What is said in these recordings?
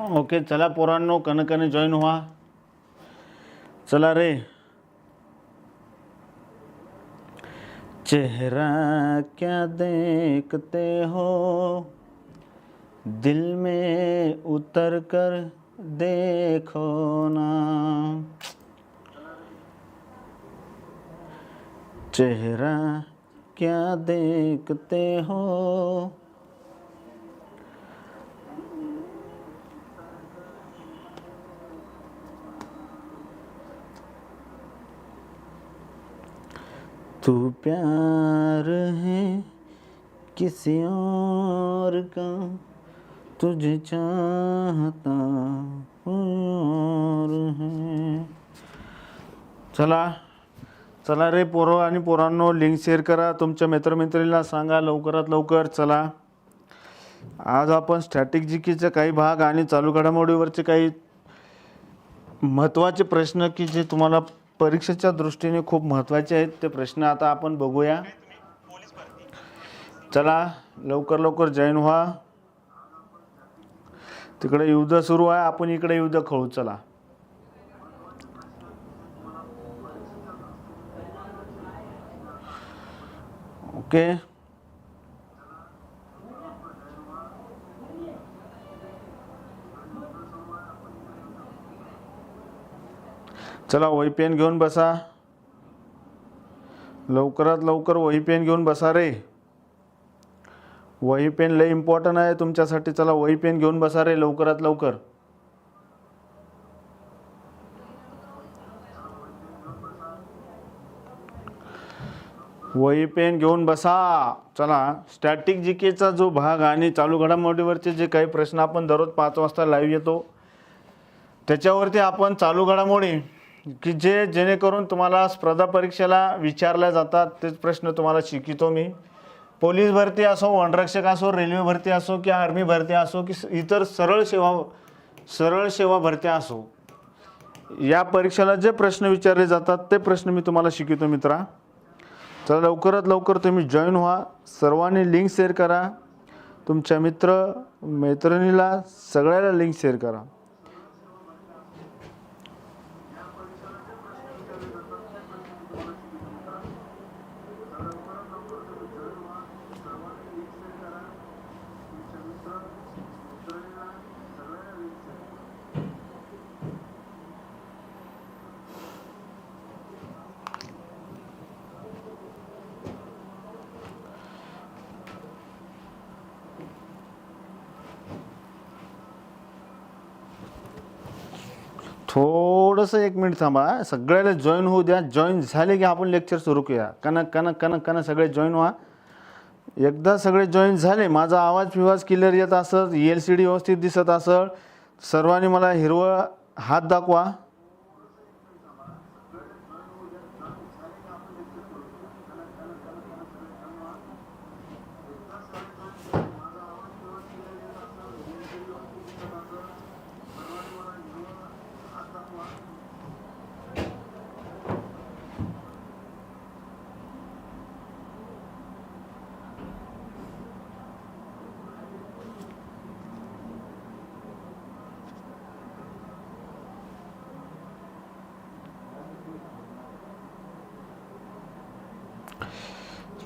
Oh, okay चला पोरांनो Kanakne join व्हा. चला रे. चेहरा क्या देखते हो? दिल में उतर कर देखो ना. चेहरा क्या देखते हो? तू प्यार है किसी और का तुझे चाहता और है। चला चला रे पोरं आणि पोरांनो लिंक शेअर करा. तुमच्या मित्रमैत्रिणीला सांगा लवकरात लवकर. चला. आज आपण स्ट्रॅटिक जीकेचे काही भाग आणि चालू घडामोडीवरचे काही महत्त्वाचे प्रश्न की जे तुम्हाला परीक्षेच्या दृष्टीने खूप महत्त्वाचे आहेत. ते प्रश्न आता आपण बघूया. चला लवकर लवकर जॉईन व्हा. तिकडे युद्ध सुरू आहे. आपण इकडे युद्ध खळू. चला. ओके. चला वही पेन घेऊन बसा. लवकरात लवकर वही पेन घेऊन बसा रे. वही पेन लय इम्पॉर्टंट आहे तुमच्यासाठी. चला वही पेन घेऊन बसा रे लवकरात लवकर. वही पेन घेऊन बसा. चला स्टॅटिक जी केचा जो भाग आणि चालू घडामोडीवरचे जे काही प्रश्न आपण दररोज पाच वाजता लाईव्ह येतो त्याच्यावरती आपण चालू घडामोडी की जे जेणेकरून तुम्हाला स्पर्धा परीक्षेला विचारल्या जातात तेच प्रश्न तुम्हाला शिकितो मी. पोलीस भरती असो वनरक्षक असो रेल्वे भरती असो की आर्मी भरती असो की इतर सरळ सेवा सरळ सेवा भरत्या असो या परीक्षेला जे प्रश्न विचारले जातात ते प्रश्न मी तुम्हाला शिकवतो मित्रा. तर लवकरात लवकर तुम्ही जॉईन व्हा. सर्वांनी लिंक शेअर करा. तुमच्या मित्र मैत्रिणीला सगळ्याला लिंक शेअर करा. थोडंसं एक मिनिट थांबा. सगळ्याला जॉईन होऊ द्या. जॉईन झाले की आपण लेक्चर सुरू करूया. कनक कनक कनक कनक सगळे जॉईन व्हा. एकदा सगळे जॉईन झाले. माझा आवाज फिवाज क्लिअर येत असत एल सी डी व्यवस्थित दिसत असं सर्वांनी मला हिरवं हात दाखवा.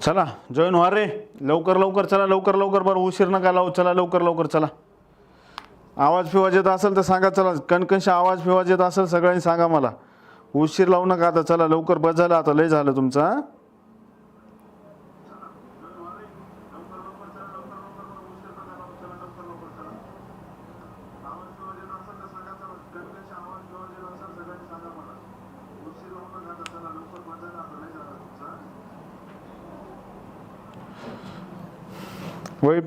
चला जॉईन व्हा रे. लवकर लवकर चला लवकर लवकर. बरं उशीर नका लावू. चला लवकर लवकर चला. आवाज फिवाज येत असेल तर सांगा चला. कणकणशी आवाज फिवाज येत असेल सगळ्यांनी सांगा मला. उशीर लावू नका आता. चला लवकर बस झालं आता. लय झालं तुमचं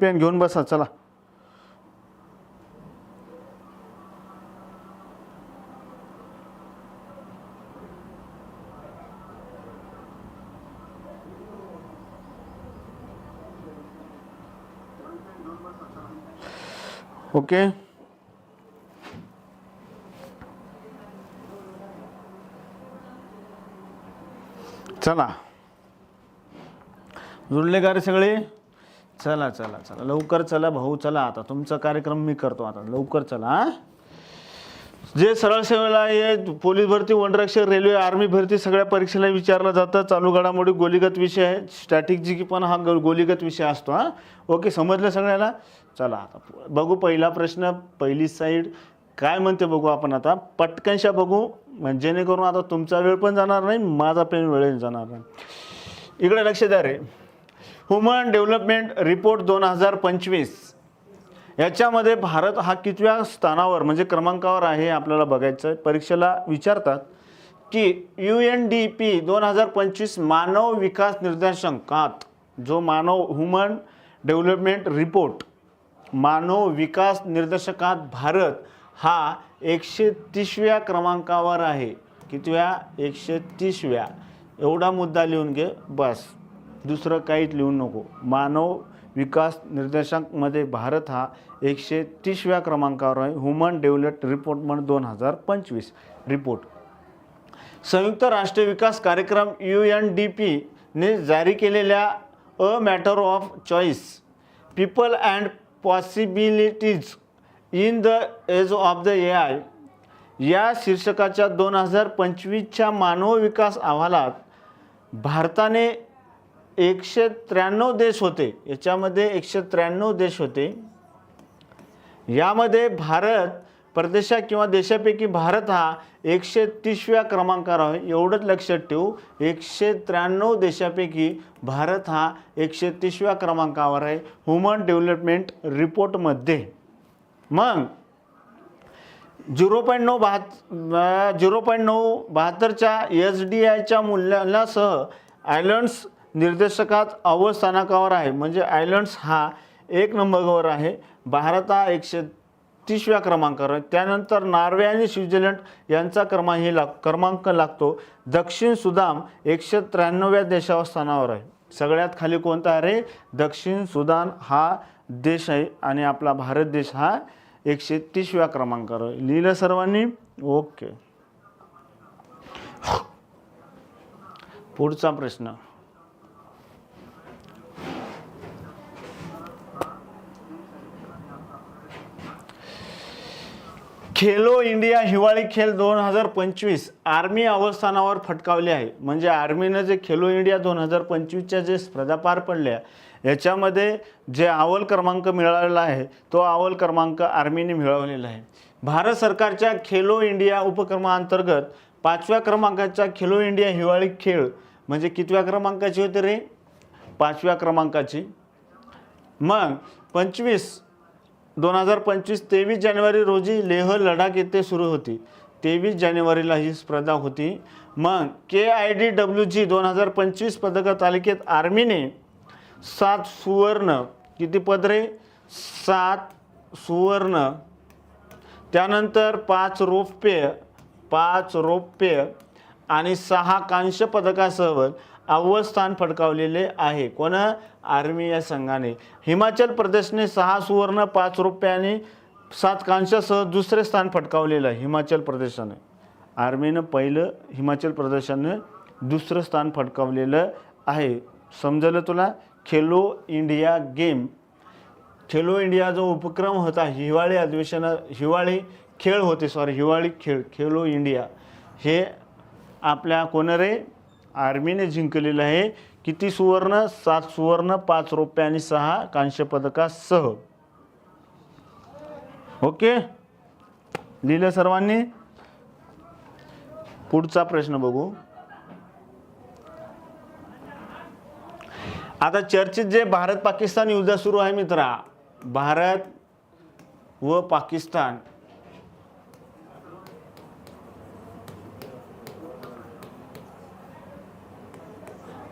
हा? घेऊन बसा चला. ओके. चला. जुळले का रे सगळे? चला चला चला. लवकर चला भाऊ चला आता. तुमचा कार्यक्रम मी करतो आता. लवकर चला हा. जे सरळ सेवेला आहे पोलीस भरती वनरक्षक रेल्वे आर्मी भरती सगळ्या परीक्षेला विचारलं जातं. चालू घडामोडी गोलीगत विषय आहे स्टॅटिक जी की पण हा गो- गोलीगत विषय असतो हा. ओके समजलं सगळ्याला? चला आता. बघू पहिला प्रश्न पहिली साईड काय म्हणते बघू आपण आता? पटकनशा बघू. म्हणजे जेणेकरून आता तुमचा वेळ पण जाणार नाही माझा पण वेळ जाणार नाही. इकडे लक्ष द्या रे. ह्युमन डेव्हलपमेंट रिपोर्ट दोन हजार पंचवीस. याच्यामध्ये भारत हा कितव्या स्थानावर म्हणजे क्रमांकावर आहे आपल्याला बघायचं आहे परीक्षेला विचारतात की यू एन डी पी दोन हजार पंचवीस मानव विकास निर्देशांकात जो मानव ह्युमन डेव्हलपमेंट रिपोर्ट मानव विकास निर्देशकात भारत हा एकशे तीसव्या क्रमांकावर आहे. कितव्या? एकशे तीसव्या. एवढा मुद्दा लिहून घे बस. दुसरं काहीच लिहू नको. मानव विकास निर्देशांकमध्ये भारत हा एकशे तीसव्या क्रमांकावर आहे. ह्युमन डेव्हलप रिपोर्ट म्हणून दोन हजार पंचवीस रिपोर्ट संयुक्त राष्ट्र विकास कार्यक्रम यू एन डी पीने जारी केलेल्या a matter of choice people and possibilities in the age of the A I या शीर्षकाच्या दोन हजार पंचवीसच्या मानव विकास अहवालात भारताने एकशे त्र्याण्णव देश होते. याच्यामध्ये एकशे त्र्याण्णव देश होते. यामध्ये भारत परदेशा किंवा देशापैकी भारत हा एकशे तीसव्या क्रमांकावर आहे. एवढंच लक्षात ठेवू एकशे त्र्याण्णव देशापैकी भारत हा एकशे तीसव्या क्रमांकावर आहे. ह्युमन डेव्हलपमेंट रिपोर्टमध्ये मग झिरो पॉईंट नऊ बहात झिरो पॉईंट नऊ बहात्तरच्या एस डी आयच्या मूल्यासह आयलंड्स निर्देशकात अव्वल स्थानकावर आहे. म्हणजे आयलंड्स हा एक नंबरवर आहे. भारत हा एकशे तीसव्या क्रमांकावर आहे. त्यानंतर नॉर्वे आणि स्वित्झर्लंड यांचा क्रमांक हे लाग क्रमांक लागतो. दक्षिण सुदान एकशे त्र्याण्णव्या देशावर स्थानावर आहे. सगळ्यात खाली कोणता आहे रे? दक्षिण सुदान हा देश आहे आणि आपला भारत देश हा एकशे तीसव्या क्रमांकावर आहे. लिहिलं सर्वांनी? ओके. पुढचा प्रश्न. खेलो इंडिया हिवाळी खेळ दोन हजार पंचवीस आर्मी अवस्थानावर फटकावले आहे. म्हणजे आर्मीनं जे खेलो इंडिया दोन हजार पंचवीसच्या जे स्पर्धा पार पडल्या याच्यामध्ये जे अव्वल क्रमांक मिळालेला आहे तो अव्वल क्रमांक आर्मीने मिळवलेला आहे. भारत सरकारच्या खेलो इंडिया उपक्रमाअंतर्गत पाचव्या क्रमांकाच्या खेलो इंडिया हिवाळी खेळ म्हणजे कितव्या क्रमांकाची होते रे? पाचव्या क्रमांकाची. मग पंचवीस दोन हजार पंचवीस तेवीस जानेवारी रोजी लेह लडाख येथे सुरू होती. तेवीस जानेवारीला ही स्पर्धा होती. मग K I D W G दोन हजार पंचवीस पदक तालिकेत आर्मीने सात सुवर्ण किती पदरे सात सुवर्ण. त्यानंतर पाच रौप्य पाच रौप्य आणि सहा कांस्य पदकासह अव्वल स्थान फटकावलेले आहे. कोण? आर्मी या संघाने. हिमाचल प्रदेशने सहा सुवर्ण पाच रुपयाने आणि सात कांस्यासह दुसरे स्थान फटकावलेलं आहे हिमाचल प्रदेशाने. आर्मीनं पहिलं हिमाचल प्रदेशानं दुसरं स्थान फटकावलेलं आहे. समजलं तुला? Khelo India game. Khelo India जो उपक्रम होता हिवाळी अधिवेशन हिवाळी खेळ होते सॉरी हिवाळी खेळ खेलो इंडिया. हे आपल्या कोण रे? आर्मीने जिंकलेलं आहे. किती सुवर्ण? सात सुवर्ण पाच रौप्य आणि सहा कांस्य पदकासह ओके? लिहिलं सर्वांनी? पुढचा प्रश्न बघू. आता चर्चेत जे भारत पाकिस्तान युद्ध सुरू आहे मित्रा भारत व पाकिस्तान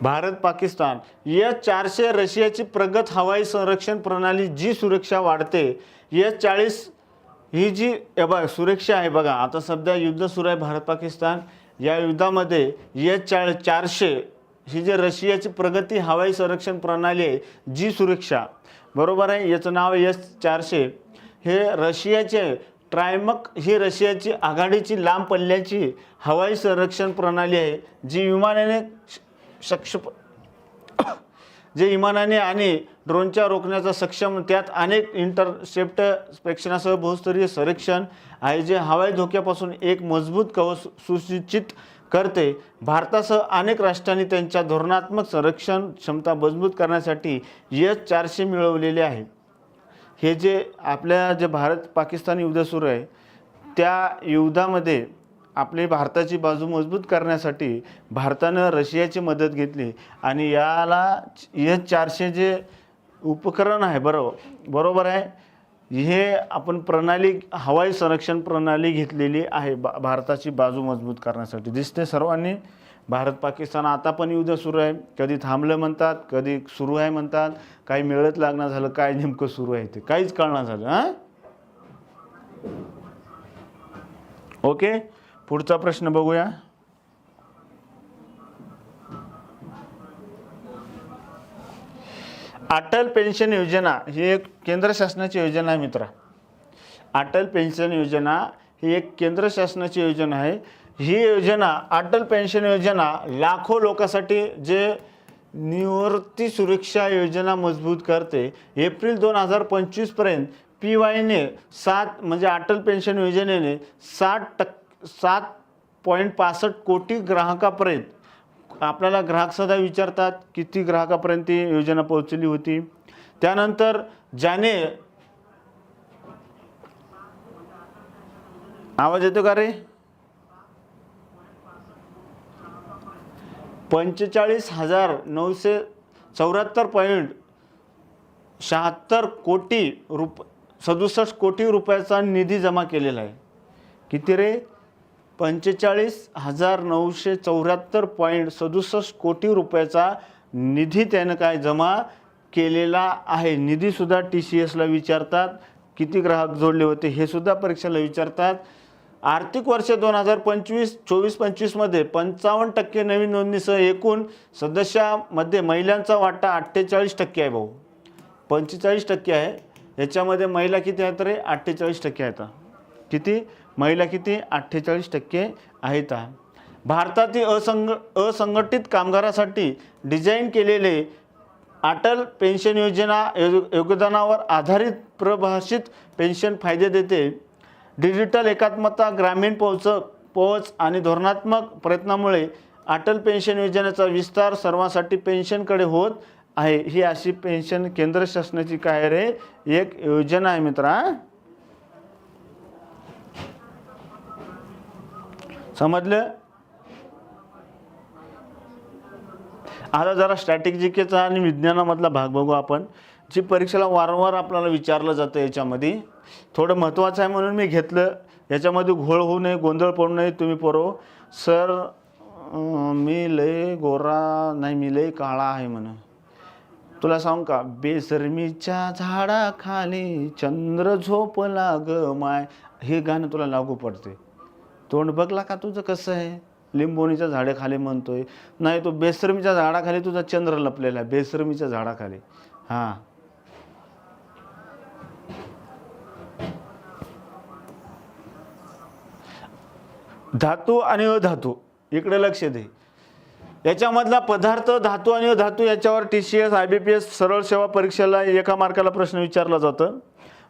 भारत पाकिस्तान एस चारशे रशियाची प्रगत हवाई संरक्षण प्रणाली जी सुरक्षा वाढते एस चाळीस ही जी बघा सुरक्षा आहे बघा. आता सध्या युद्ध सुरू आहे भारत पाकिस्तान. या युद्धामध्ये एस चाळ चारशे ही जी रशियाची प्रगती हवाई संरक्षण प्रणाली आहे जी सुरक्षा. बरोबर आहे? याचं नाव एस चारशे. हे रशियाचे ट्रायमक ही रशियाची आघाडीची लांब पल्ल्याची हवाई संरक्षण प्रणाली आहे जी विमानाने श- सक्षम जे इमानाने आणि ड्रोनच्या रोखण्याचा सक्षम त्यात अनेक इंटरसेप्ट प्रेक्षणासह बहुस्तरीय संरक्षण आहे जे हवाई धोक्यापासून एक मजबूत कवच सुनिश्चित करते. भारतासह अनेक राष्ट्रांनी त्यांच्या धोरणात्मक संरक्षण क्षमता मजबूत करण्यासाठी यश चारशे मिळवलेले आहे. हे जे आपल्या जे भारत पाकिस्तान युद्ध सुरू आहे त्या युद्धामध्ये आपली भारताची बाजू मजबूत करण्यासाठी भारतानं रशियाची मदत घेतली. आणि याला हे चारशे जे उपकरण आहे बरोबर बरोबर आहे? हे आपण प्रणाली हवाई संरक्षण प्रणाली घेतलेली आहे बा भारताची बाजू मजबूत करण्यासाठी. दिसते सर्वांनी? भारत पाकिस्तान आता पण युद्ध सुरू आहे. कधी थांबलं म्हणतात कधी सुरू आहे म्हणतात. काही मिळत लागणार झालं काय नेमकं सुरू आहे ते? काहीच कळणार झालं हां? ओके? पुढचा प्रश्न बघूया. अटल पेन्शन योजना ही एक केंद्र शासनाची योजना आहे मित्रा. अटल पेन्शन योजना ही एक केंद्र शासनाची योजना आहे. ही योजना अटल पेन्शन योजना लाखो लोकांसाठी जे निवृत्ती सुरक्षा योजना मजबूत करते एप्रिल दोन हजार पंचवीसपर्यंत पी वायने सात म्हणजे अटल पेन्शन योजनेने साठ टक्के सात पॉईंट पासष्ट कोटी ग्राहकापर्यंत. आपल्याला ग्राहक सदा विचारतात किती ग्राहकापर्यंत ती योजना पोहोचली होती? त्यानंतर ज्याने आवाज येतो का रे? पंचेचाळीस हजार नऊशे चौऱ्याहत्तर पॉईंट शहात्तर कोटी रुप सदुसष्ट कोटी रुपयाचा निधी जमा केलेला आहे. किती रे? पंचेचाळीस हजार नऊशे चौऱ्याहत्तर पॉईंट सदुसष्ट कोटी रुपयाचा निधी त्यानं काय जमा केलेला आहे? निधीसुद्धा टी सी एसला विचारतात. किती ग्राहक जोडले होते हे सुद्धा परीक्षेला विचारतात. आर्थिक वर्ष दोन हजार पंचवीस चोवीस पंचवीसमध्ये पंचावन्न टक्के नवीन नोंदणीसह एकूण सदस्यामध्ये महिलांचा वाटा अठ्ठेचाळीस टक्के आहे भाऊ. पंचेचाळीस टक्के आहे. याच्यामध्ये महिला किती आहेत रे? अठ्ठेचाळीस टक्के आहेत. किती? महिला किती? अठ्ठेचाळीस टक्के आहेत. भारतातील असंग असंघटित कामगारासाठी डिझाईन केलेले अटल पेन्शन योजना यो- योगदानावर आधारित प्रभाषित पेन्शन फायदे देते. डिजिटल एकात्मता ग्रामीण पोहोच पोहोच आणि धोरणात्मक प्रयत्नामुळे अटल पेन्शन योजनेचा विस्तार सर्वांसाठी पेन्शनकडे होत आहे. ही अशी पेन्शन केंद्र शासनाची काय रे एक योजना आहे मित्रा. समजलं? आता जरा स्ट्रॅटेजिकेचा आणि विज्ञानामधला भाग बघू आपण. जी परीक्षेला वारंवार आपल्याला विचारलं जातं याच्यामध्ये थोडं महत्त्वाचं आहे म्हणून मी घेतलं. याच्यामध्ये घोळ होऊ नये गोंधळ पडू नये तुम्ही पोरो. सर मी लय गोरा नाही मी लय काळा आहे म्हणून तुला सांगू का बेसरमीच्या झाडाखाली चंद्र झोप लाग माय. हे गाणं तुला लागू पडते तोंड बघला का तुझं कसं आहे? लिंबोणीच्या झाडाखाली म्हणतोय. नाही तो बेसरमीच्या झाडाखाली तुझा चंद्र लपलेला आहे बेसरमीच्या झाडाखाली. हां. धातू आणि अधातू इकडे लक्ष दे. याच्यामधला पदार्थ धातू आणि अधातू याच्यावर T C S I B P S सरळ सेवा परीक्षेला एका मार्काला प्रश्न विचारला जातं.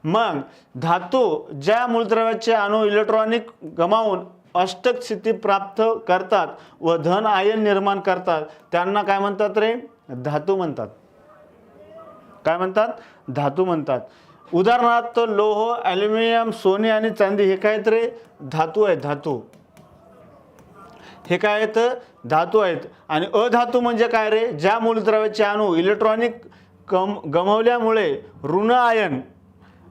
मग धातू ज्या मूलद्रव्याचे अणु इलेक्ट्रॉनिक गमावून अष्टक स्थिती प्राप्त करतात व धन आयन निर्माण करतात त्यांना काय म्हणतात रे? धातू म्हणतात. काय म्हणतात? धातू म्हणतात. उदाहरणार्थ लोह ॲल्युमिनियम सोने आणि चांदी हे काय आहेत रे? धातू आहेत धातू. हे काय आहेत? धातू आहेत. आणि अधातू म्हणजे काय रे? ज्या मूलद्रव्याचे अणू इलेक्ट्रॉनिक कम गमावल्यामुळे ऋण आयन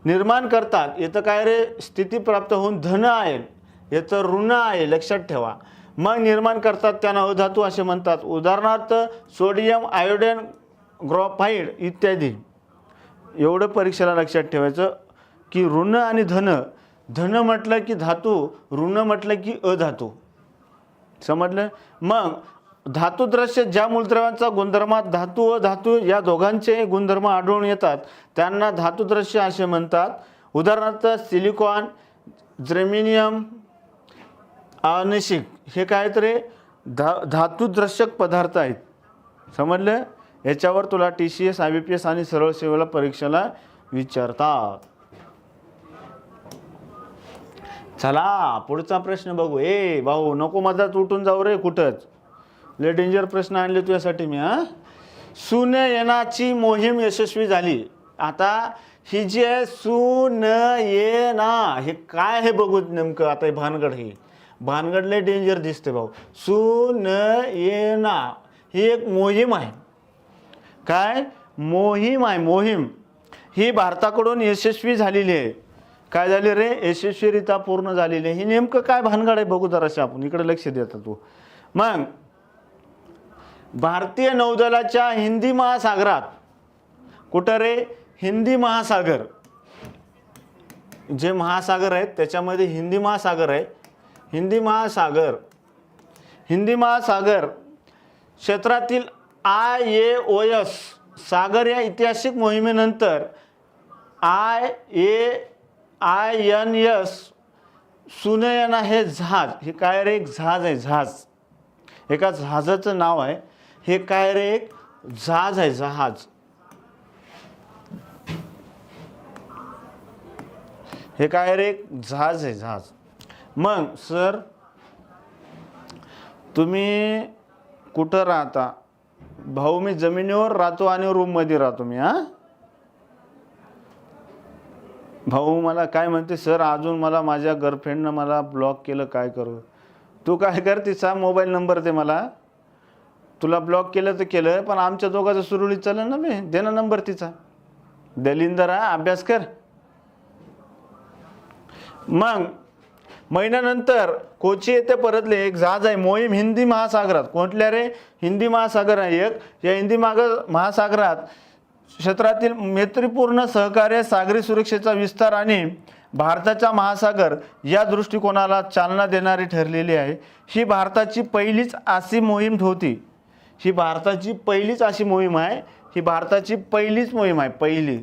निर्माण करतात येतं काय रे? स्थिती प्राप्त होऊन धन आहे याचं ऋण आहे लक्षात ठेवा. मग निर्माण करतात त्यांना अधातू असे म्हणतात. उदाहरणार्थ सोडियम आयोडेन ग्रॉफाईड इत्यादी. एवढं परीक्षेला लक्षात ठेवायचं की ऋण आणि धन धन म्हटलं की धातू ऋण म्हटलं की अधातू. समजलं? मग धातुद्रश्य ज्या मूलद्रव्यांचा गुणधर्मात धातू व धातू या दोघांचे गुणधर्म आढळून येतात त्यांना धातुद्रश्य असे म्हणतात. उदाहरणार्थ सिलिकॉन जर्मेनियम अनिशिक हे काय तर धा धातुद्रश्यक पदार्थ आहेत. समजलं? याच्यावर तुला T C S I B P S आणि सरळ सेवेला परीक्षेला विचारतात. चला पुढचा प्रश्न बघू. ए भाऊ नको मधात उठून जाऊ रे कुठंच. लय डेंजर प्रश्न आणले तुझ्यासाठी मी हा? सुनयनाची मोहीम यशस्वी झाली. आता ही जी आहे सुनयना हे काय हे बघू नेमकं आता हे भानगड हे. भानगड लय डेंजर दिसते भाऊ. सुनयना ही एक मोहीम आहे. काय? मोहीम आहे मोहीम. ही भारताकडून यशस्वी झालेली आहे. काय झाले रे? यशस्वीरित्या पूर्ण झालेली आहे. ही नेमकं काय भानगड आहे बघू जराशी आपण. इकडे लक्ष देता तू. मग भारतीय नौदलाच्या हिंदी महासागरात कुठं रे? हिंदी महासागर. जे महासागर आहेत त्याच्यामध्ये हिंदी महासागर आहे. हिंदी महासागर. हिंदी महासागर क्षेत्रातील I A O S Sagar या ऐतिहासिक मोहिमेनंतर I A I N S Sunayana हे जहाज. हे काय रे? एक जहाज आहे जहाज. एका जहाजाचं नाव आहे. हे काय रे? एक जहाज आहे जहाज हे काय रे? एक जहाज आहे जहाज मग सर तुम्ही कुठं राहता? भाऊ मी जमिनीवर राहतो आणि रूममध्ये राहतो मी हा? भाऊ मला काय म्हणते? सर अजून मला माझ्या गर्लफ्रेंडनं मला ब्लॉक केलं काय करू? तू काय कर तिचा मोबाईल नंबर दे मला. तुला ब्लॉक केलं तर केलं पण आमच्या दोघांचं सुरळीत चालेल ना मी. दे ना नंबर तिचा. दलिंदरा अभ्यास कर. मग महिन्यानंतर कोची येथे परतले एक जहाज आहे मोहीम हिंदी महासागरात. कोणत्या रे? हिंदी महासागर आहे एक. या हिंदी माग महासागरात क्षेत्रातील मैत्रीपूर्ण सहकार्य सागरी सुरक्षेचा विस्तार आणि भारताचा महासागर या दृष्टिकोनाला चालना देणारी ठरलेली आहे. ही भारताची पहिलीच आसी मोहीम होती. ही भारताची पहिलीच अशी मोहीम आहे ही भारताची पहिलीच मोहीम आहे पहिली.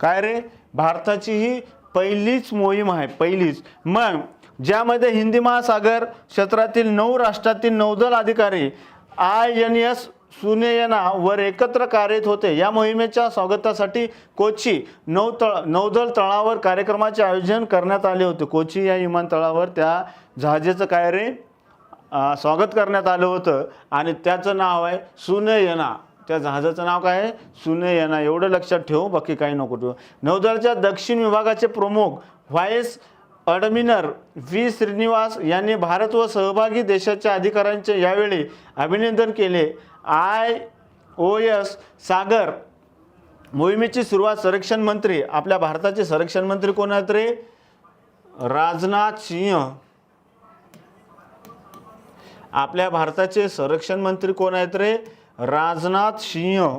काय रे? भारताची ही पहिलीच मोहीम आहे पहिलीच. मग ज्यामध्ये हिंदी महासागर क्षेत्रातील नऊ राष्ट्रातील नौदल अधिकारी आय एन एस सुनेयना वर एकत्र कार्यरत होते. या मोहिमेच्या स्वागतासाठी कोची नौतळ नौदल तळावर कार्यक्रमाचे आयोजन करण्यात आले होते. कोची या विमानतळावर त्या जहाजेचं काय रे? स्वागत करण्यात आलं होतं. आणि त्याचं नाव आहे सुनयना. त्या जहाजाचं नाव काय आहे? सुनयना. एवढं लक्षात ठेवू बाकी काही नको ठेवू. नौदलाच्या दक्षिण विभागाचे प्रमुख व्हाईस अडमिनर व्ही. श्रीनिवास यांनी भारत व सहभागी देशाच्या अधिकाऱ्यांचे यावेळी अभिनंदन केले. आय ओ एस सागर मोहिमेची सुरुवात संरक्षण मंत्री आपल्या भारताचे संरक्षण मंत्री कोण आहेत रे? राजनाथ सिंह. आपल्या भारताचे संरक्षण मंत्री कोण आहेत रे? राजनाथ सिंह.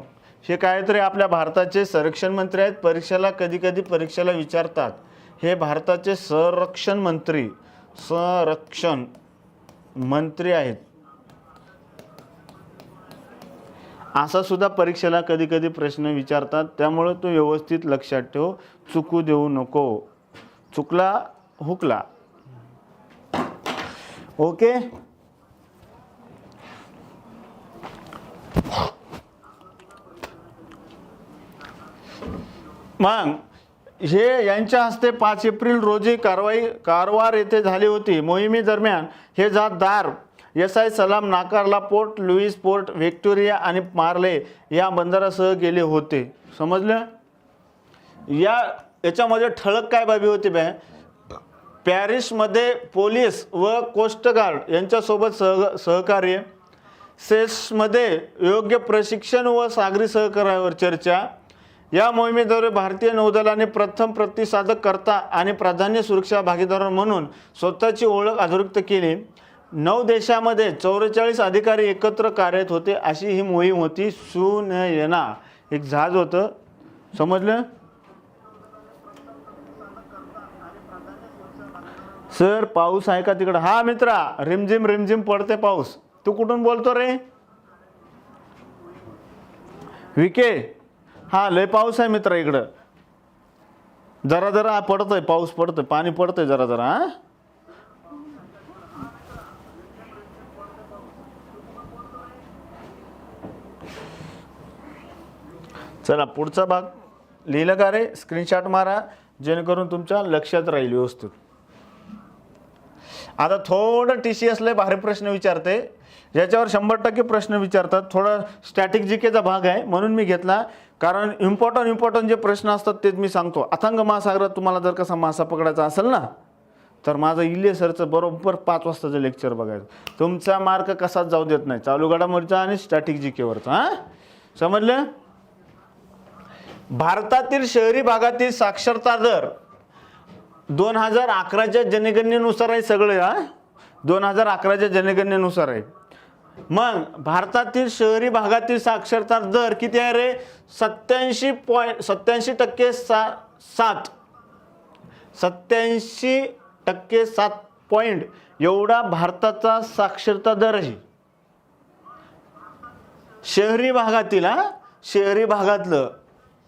हे काय तरी आपल्या भारताचे संरक्षण मंत्री आहेत. परीक्षेला कधी कधी परीक्षेला विचारतात. हे भारताचे संरक्षण मंत्री संरक्षण मंत्री आहेत. असा सुद्धा परीक्षेला कधी कधी प्रश्न विचारतात. त्यामुळे तो व्यवस्थित लक्षात ठेव. चुकू देऊ नको. चुकला हुकला. ओके? मग हे यांच्या हस्ते पाच एप्रिल रोजी कारवाई कारवार येथे झाली होती. मोहिमेदरम्यान हे जातदार एस आय सलाम नाकारला पोर्ट लुईस पोर्ट व्हिक्टोरिया आणि मार्ले या बंदरासह गेले होते. समजलं? या याच्यामध्ये ठळक काय बाबी होती बॅ? पॅरिसमध्ये पोलीस व कोस्टगार्ड यांच्यासोबत सह सहकार्य. सेसमध्ये योग्य प्रशिक्षण व सागरी सहकार्यावर चर्चा. या मोहिमेद्वारे भारतीय नौदलाने प्रथम प्रतिसादक करता आणि प्राधान्य सुरक्षा भागीदार म्हणून स्वतःची ओळख अधोरुक्त केली. नऊ देशामध्ये चौवेचाळीस अधिकारी एकत्र कार्यरत होते अशी ही मोहीम होती. सुनयना. एक जहाज होतं. समजलं? सर पाऊस आहे का तिकडं? हा मित्रा रिमझिम रिमझिम पडते पाऊस. तू कुठून बोलतो रे? विके हा लय पाऊस आहे मित्र इकडं. जरा जरा पडतोय पाऊस पडतोय पाणी पडतंय जरा जरा चला पुढचा भाग. लिहिलं का रे? स्क्रीनशॉट मारा जेणेकरून तुमच्या लक्षात राहील व्यवस्थित. आता थोडं टी सी एसला भारी प्रश्न विचारते. याच्यावर शंभर टक्के प्रश्न विचारतात. थोडा स्टॅटिक जीकेचा भाग आहे. म्हणून मी घेतला. कारण इम्पॉर्टंट इम्पॉर्टंट जे प्रश्न असतात तेच मी सांगतो. अथांग महासागरात तुम्हाला जर कसा मासा पकडायचा असेल ना तर माझं इले सरचं बरोबर पाच वाजताचं लेक्चर बघायचं. तुमचा मार्क कसाच जाऊ देत नाही. चालू घडामोडीचा आणि स्टॅटिक जीकेवरचा हां? समजलं? भारतातील शहरी भागातील साक्षरता दर दोन हजार अकराच्या जनगणनेनुसार आहे सगळे हां? दोन हजार अकराच्या जनगणनेनुसार आहे. मग भारतातील शहरी भागातील साक्षरता दर किती आहे रे? सत्याऐंशी पॉईंट सत्याऐंशी टक्के सा सात. सत्याऐंशी टक्के सात पॉईंट एवढा भारताचा साक्षरता दर आहे. शहरी भागातील हा? शहरी भागातलं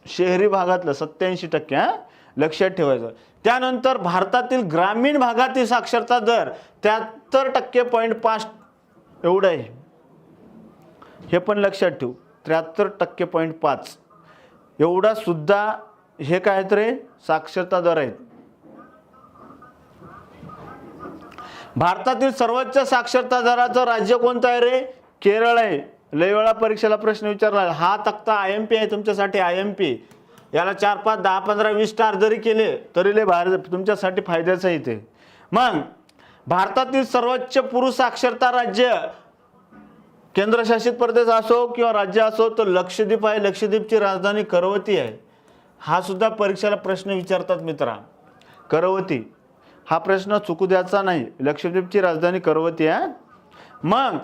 शहरी भागातलं सत्याऐंशी टक्के हा? लक्षात ठेवायचं. त्यानंतर भारतातील ग्रामीण भागातील साक्षरता दर त्र्याहत्तर टक्के पॉईंट पाच एवढं आहे. हे पण लक्षात ठेवू. त्र्याहत्तर टक्के पॉईंट पाच. एवढा सुद्धा हे काय आहेत रे? साक्षरता दर आहेत. भारतातील सर्वोच्च साक्षरता दराचं राज्य कोणतं आहे रे? केरळ आहे. लय वेळा परीक्षेला प्रश्न विचारला. हा तक्ता आय एम पी आहे तुमच्यासाठी आय एम पी याला चार पाच दहा पंधरा वीस स्टार जरी केले तरी लय भारत तुमच्यासाठी फायद्याचं आहे ते मग भारतातील सर्वोच्च पुरुष साक्षरता राज्य केंद्रशासित प्रदेश असो किंवा राज्य असो तर लक्षद्वीप आहे. लक्षद्वीपची राजधानी करवती आहे. हा सुद्धा परीक्षेला प्रश्न विचारतात मित्रा. करवती. हा प्रश्न चुकू द्यायचा नाही. लक्षद्वीपची राजधानी करवती आहे. मग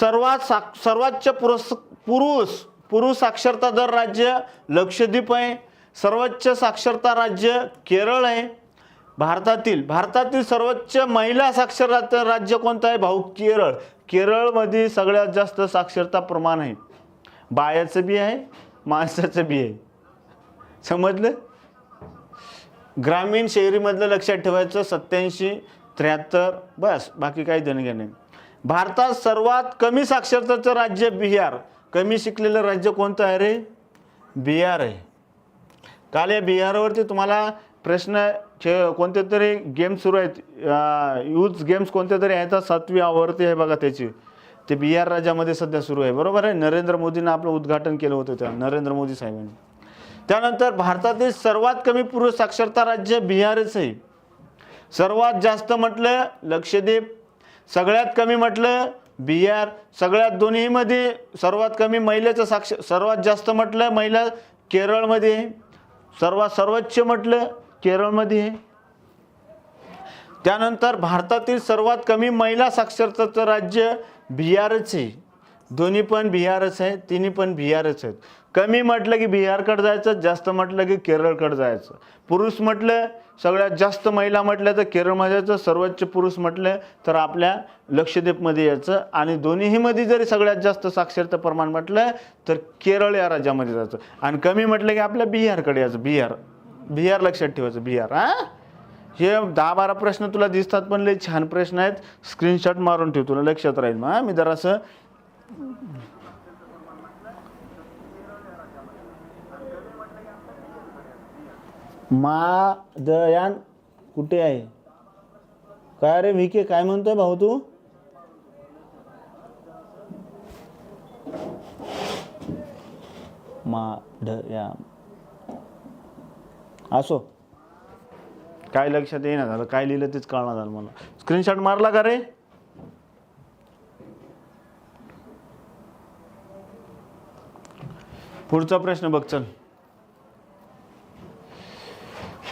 सर्वात साक सर्वोच्च पुरुष पुरुष पुरुष साक्षरता दर राज्य लक्षद्वीप आहे. सर्वोच्च साक्षरता राज्य केरळ आहे. भारतातील भारतातील सर्वोच्च महिला साक्षरता राज्य कोणतं आहे? भाऊ केरळ. केरळमध्ये सगळ्यात जास्त साक्षरता प्रमाण आहे. बायाचं बी आहे माणसाचं बी आहे. समजलं? ग्रामीण शहरीमधलं लक्षात ठेवायचं सत्याऐंशी त्र्याहत्तर बस बाकी काही देणं भारतात सर्वात कमी साक्षरताचं राज्य बिहार. कमी शिकलेलं राज्य कोणतं आहे रे? बिहार आहे. काल या बिहारवरती तुम्हाला प्रश्न खे कोणते तरी गेम सुरू आहेत. यूथ गेम्स कोणते तरी आहेत. सातवी आवर्ती आहे बघा त्याची. ते बिहार राज्यामध्ये सध्या सुरू आहे. बरोबर आहे? नरेंद्र मोदींना आपलं उद्घाटन केलं होतं त्या नरेंद्र मोदी साहेबांनी. त्यानंतर भारतातील सर्वात कमी पुरुष साक्षरता राज्य बिहारच आहे. सर्वात जास्त म्हटलं लक्षद्वीप सगळ्यात कमी म्हटलं बिहार सगळ्यात दोन्हीमध्ये सर्वात कमी महिलेचं साक्ष सर्वात जास्त म्हटलं महिला केरळमध्ये सर्वात सर्वोच्च म्हटलं केरळमध्ये. आहे त्यानंतर भारतातील सर्वात कमी महिला साक्षरताचं राज्य बिहारच आहे. दोन्ही पण बिहारच आहे तिन्ही पण बिहारच आहेत. कमी म्हटलं की बिहारकडे जायचं जास्त म्हटलं की केरळकडे जायचं. पुरुष म्हटलं सगळ्यात जास्त महिला म्हटलं तर केरळमध्ये जायचं सर्वोच्च पुरुष म्हटलं तर आपल्या लक्षद्वीपमध्ये यायचं. आणि दोन्हीमध्ये जरी सगळ्यात जास्त साक्षरता प्रमाण म्हटलं तर केरळ या राज्यामध्ये जायचं. आणि कमी म्हटलं की आपल्या बिहारकडे यायचं बिहार. बी आर लक्षात ठेवायचं बिहार हां? हे दहा बारा प्रश्न तुला दिसतात पण लय छान प्रश्न आहेत. स्क्रीनशॉट मारून ठेव तुला लक्षात राहील मग मी जरासं मादयान कुठे आहे? काय रे विके काय म्हणतोय भाऊ तू? मा ड या असो. काय लक्षात येईना झालं काय लिहिलं तेच कळणार झालं मला. स्क्रीनशॉट मारला का रे? पुढचा प्रश्न बघ चल.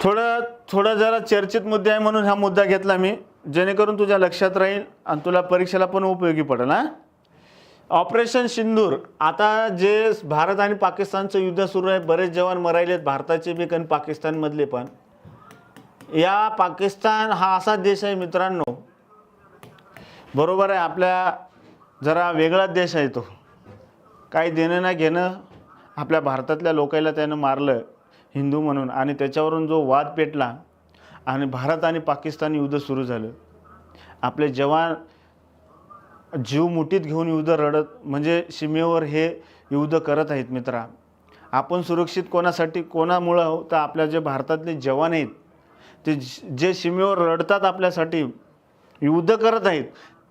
थोडं थोडं जरा चर्चित मुद्दे आहे म्हणून हा मुद्दा घेतला मी. जेणेकरून तुझ्या लक्षात राहील आणि तुला परीक्षेला पण उपयोगी पडेल हा? ऑपरेशन सिंदूर. आता जे भारत आणि पाकिस्तानचं युद्ध सुरू आहे बरेच जवान मरायलेत भारताचे बी आणि पाकिस्तानमधले पण. या पाकिस्तान हा असा देश आहे मित्रांनो बरोबर आहे आपल्या जरा वेगळाच देश आहे तो. काही देणं ना घेणं आपल्या भारतातल्या लोकायला त्यानं मारलं हिंदू म्हणून. आणि त्याच्यावरून जो वाद पेटला आणि भारत आणि पाकिस्तान युद्ध सुरू झालं. आपले जवान जीव मुठीत घेऊन युद्ध रडत म्हणजे सीमेवर हे युद्ध करत आहेत मित्रा. आपण सुरक्षित कोणासाठी कोणामुळं आहोत? तर आपल्या जे भारतातले जवान आहेत ते जे सीमेवर रडतात आपल्यासाठी युद्ध करत आहेत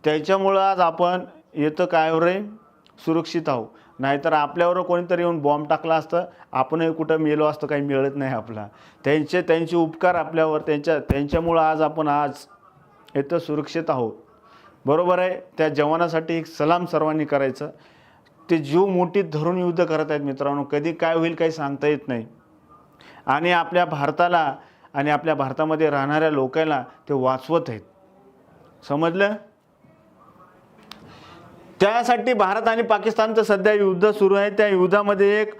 त्याच्यामुळं आज आपण येतं काय हो रे? सुरक्षित आहो नाहीतर आपल्यावर कोणीतरी येऊन बॉम्ब टाकला असतं आपणही कुठं मेलो असतं काही मिळत नाही आपला. त्यांचे त्यांचे उपकार आपल्यावर त्यांच्या त्यांच्यामुळं आज आपण आज येतं सुरक्षित आहोत. बरोबर आहे. त्या जवानासाठी एक सलाम सर्वांनी करायचं. ते जीव मोठीत धरून युद्ध करत आहेत मित्रांनो. कधी काय होईल काही सांगता येत नाही. आणि आपल्या भारताला आणि आपल्या भारतामध्ये राहणाऱ्या लोकांना ते वाचवत आहेत. समजलं? त्यासाठी भारत आणि पाकिस्तानचं सध्या युद्ध सुरू आहे. त्या युद्धामध्ये एक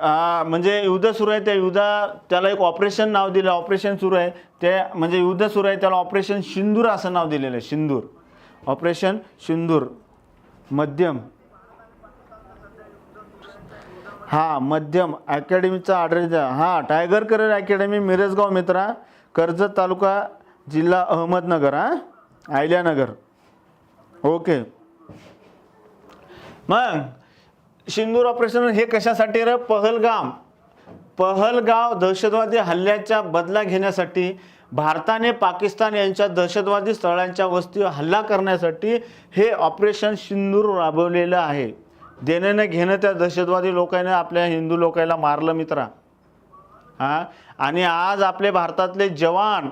म्हणजे युद्ध सुरू आहे. त्या युद्धा त्याला एक ऑपरेशन नाव दिलं. ऑपरेशन सुरू आहे. ते म्हणजे युद्ध सुरू आहे. त्याला ऑपरेशन सिंदूर असं नाव दिलेलं आहे. सिंदूर. ऑपरेशन सिंदूर मध्यम. हा मध्यम. अकॅडमीचा आढळ द्या. हां टायगर करिअर अकॅडमी मिरजगाव मित्रा. कर्जत तालुका जिल्हा अहमदनगर हां. आयल्यानगर. ओके. मग सिंदूर ऑपरेशन हे कशासाठी र? पहलगाम. पहलगाव दहशतवादी हल्ल्याच्या बदला घेण्यासाठी भारताने पाकिस्तान यांच्या दहशतवादी स्थळांच्या वस्तीवर हल्ला करण्यासाठी हे ऑपरेशन सिंदूर राबवलेलं आहे. देण्यानं घेणं त्या दहशतवादी लोकांना आपल्या हिंदू लोकांना मारलं मित्रा. हां? आणि आज आपले भारतातले जवान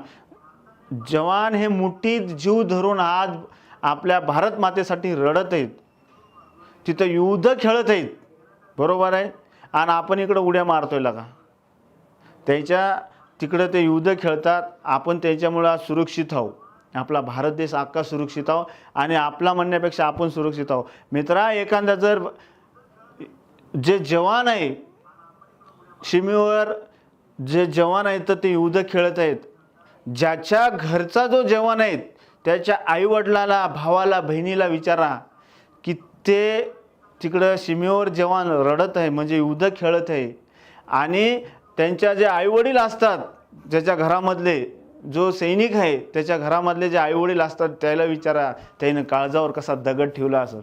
जवान हे मुठीत जीव धरून आज आपल्या भारत मातेसाठी रडत आहेत. तिथं युद्ध खेळत आहेत. बरोबर आहे? आणि आपण इकडं उड्या मारतोय लगा. त्याच्या तिकडं ते युद्ध खेळतात आपण त्याच्यामुळं आज सुरक्षित आहो आपला भारत देश अख्खा सुरक्षित आहो आणि आपला म्हणण्यापेक्षा आपण सुरक्षित आहो मित्रा एखादा जर जे जवान आहे सीमेवर जे जवान आहेत तर ते युद्ध खेळत आहेत. ज्याच्या घरचा जो जवान आहेत त्याच्या आईवडिलाला भावाला बहिणीला विचारा की ते तिकडं सीमेवर जवान रडत आहे म्हणजे युद्ध खेळत आहे. आणि त्यांच्या जे आईवडील असतात ज्याच्या घरामधले जो सैनिक आहे त्याच्या घरामधले जे आईवडील असतात त्याला विचारा त्यानं काळजावर कसा दगड ठेवला असं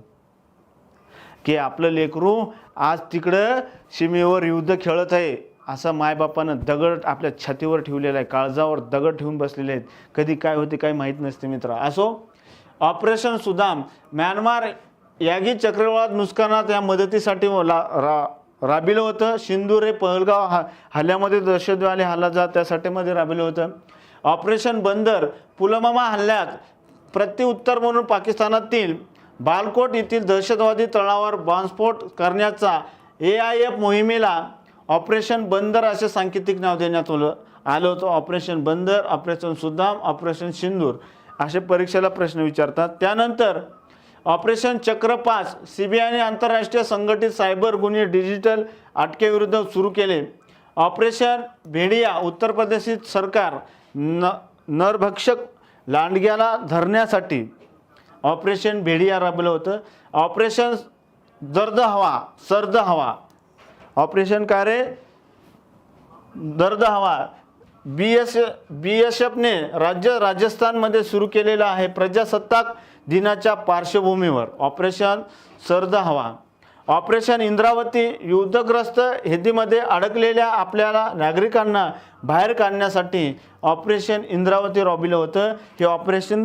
की आपलं लेकरू आज तिकडं सीमेवर युद्ध खेळत आहे असं मायबापानं दगड आपल्या छातीवर ठेवलेला आहे काळजावर दगड ठेवून बसलेले आहेत. कधी काय होते काही माहीत नसते मित्र. असो ऑपरेशन सुदाम म्यानमार यागी चक्रवात नुकसानात या मदतीसाठी ला रा राबिलं होतं सिंदूर हे पहलगाव हा हल्ल्यामध्ये दहशतवादी हल्ला जात त्यासाठी मध्ये राबिलं होतं. ऑपरेशन बंदर पुलवामा हल्ल्यात प्रत्युत्तर म्हणून पाकिस्तानातील बालकोट येथील दहशतवादी तळावर बॉम्बस्फोट करण्याचा ए आय एफ मोहिमेला ऑपरेशन बंदर असे सांकेतिक नाव देण्यात आलं आलं होतं. ऑपरेशन बंदर ऑपरेशन सुदाम ऑपरेशन सिंदूर असे परीक्षेला प्रश्न विचारतात. त्यानंतर ऑपरेशन चक्र पाच सी बी आयने आंतरराष्ट्रीय संघटित सायबर गुन्हे डिजिटल अटकेविरुद्ध सुरू केले. ऑपरेशन भेडिया उत्तर प्रदेशित सरकार न नरभक्षक लांडग्याला धरण्यासाठी. ऑपरेशन भेडिया राबवलं होतं. ऑपरेशन दर्द हवा सर्द हवा. ऑपरेशन काय रे? दर्द हवा. बी एस बी एस एफने राज्य राजस्थानमध्ये सुरू केलेलं आहे. प्रजासत्ताक दिनाच्या पार्श्वभूमीवर ऑपरेशन सर्द हवा. ऑपरेशन इंद्रावती युद्धग्रस्त हेदीमध्ये अडकलेल्या आपल्याला नागरिकांना बाहेर काढण्यासाठी ऑपरेशन इंद्रावती राबविलं होतं. हे ऑपरेशन